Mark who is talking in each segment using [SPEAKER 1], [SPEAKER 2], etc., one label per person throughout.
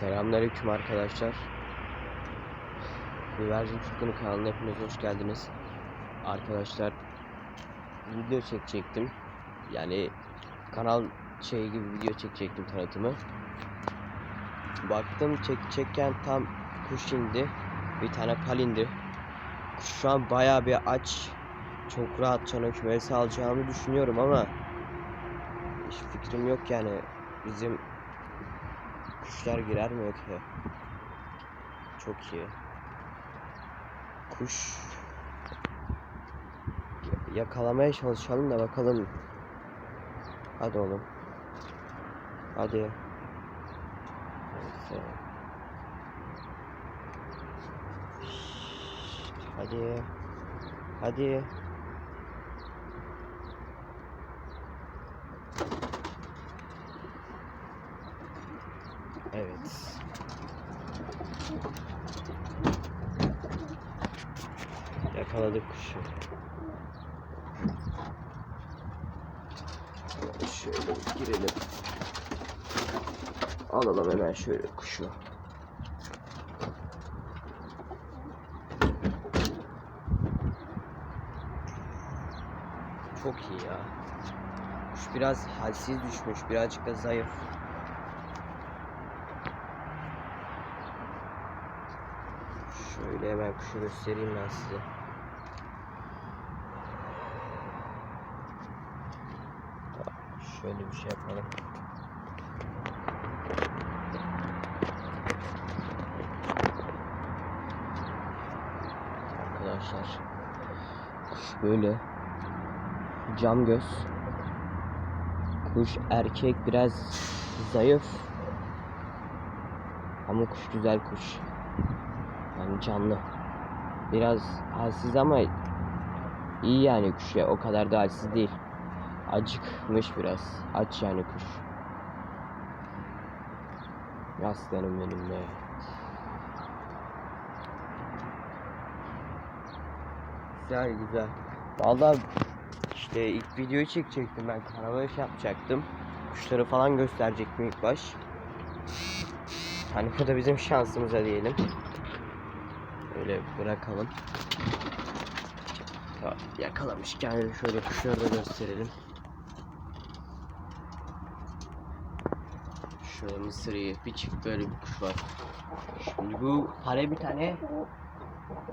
[SPEAKER 1] Selamünaleyküm arkadaşlar. Güvercin Tutkun'un kanalına hepiniz hoş geldiniz. Arkadaşlar video çekecektim. Yani kanal şey gibi video çekecektim tanıtımı. Baktım çekecekken tam kuş indi. Bir tane pal indi. Kuş şu an bayağı bir aç. Çok rahat çana kümesi alacağımı düşünüyorum ama hiç fikrim yok yani. Bizim Kuşlar girer mi ki? Çok iyi. Kuş Ya- yakalamaya çalışalım da bakalım. Hadi oğlum. Hadi. Neyse. Hadi. Hadi. Evet. Yakaladık kuşu. Şöyle girelim. Alalım hemen şöyle kuşu. Çok iyi ya. Kuş biraz halsiz düşmüş, birazcık da zayıf. Şöyle hemen kuşu göstereyim ben size. Şöyle bir şey yapalım. Arkadaşlar kuş böyle cam göz kuş erkek biraz zayıf ama kuş güzel kuş yani canlı. Biraz halsiz ama iyi yani kuş ya. O kadar da halsiz değil. Acıkmış biraz. Aç yani kuş. Aslanım benim be. Güzel güzel. Vallahi işte ilk videoyu çekecektim ben. Karabaş yapacaktım. Kuşları falan gösterecektim ilk baş. Hani bu da bizim şansımıza diyelim. Öyle bırakalım. Ya, yakalamışken şöyle kuşları da gösterelim. Şöyle mısırı bir çift böyle bir kuş var. Şimdi bu pare bir tane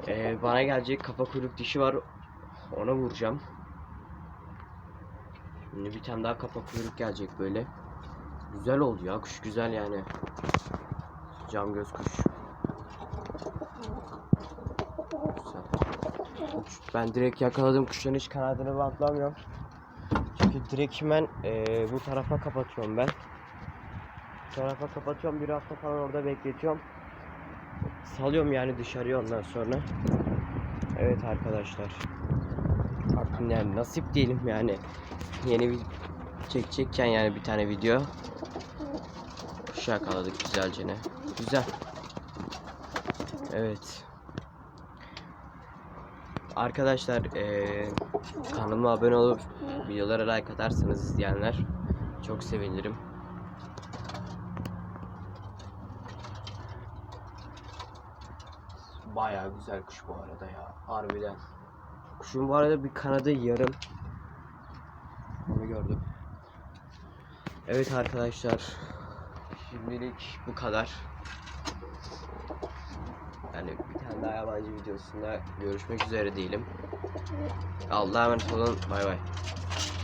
[SPEAKER 1] eee, bana gelecek kafa kuyruk dişi var. Ona vuracağım. Şimdi bir tane daha kafa kuyruk gelecek böyle. Güzel oldu ya kuş güzel yani. Cam göz kuş. Güzel. Uç- Ben direkt yakaladım kuşların hiç kanadını bantlamıyorum. Çünkü direkt hemen eee, bu tarafa kapatıyorum ben. Bu tarafa kapatıyorum bir hafta falan orada bekletiyorum. Salıyorum yani dışarıya ondan sonra. Evet arkadaşlar. Artık yani nasip değilim yani. Yeni bir çekecekken yani bir tane video. Kuş yakaladık güzelce ne. Güzel. Evet. Arkadaşlar eee kanalıma abone olup videolara like atarsanız izleyenler çok sevinirim. Bayağı güzel kuş bu arada ya. Harbiden. Kuşun bu arada bir kanadı yarım. Onu gördüm. Evet arkadaşlar. Şimdilik bu kadar. Yani daha yabancı videosunda görüşmek üzere diyelim. Allah'a emanet olun. Bay bay.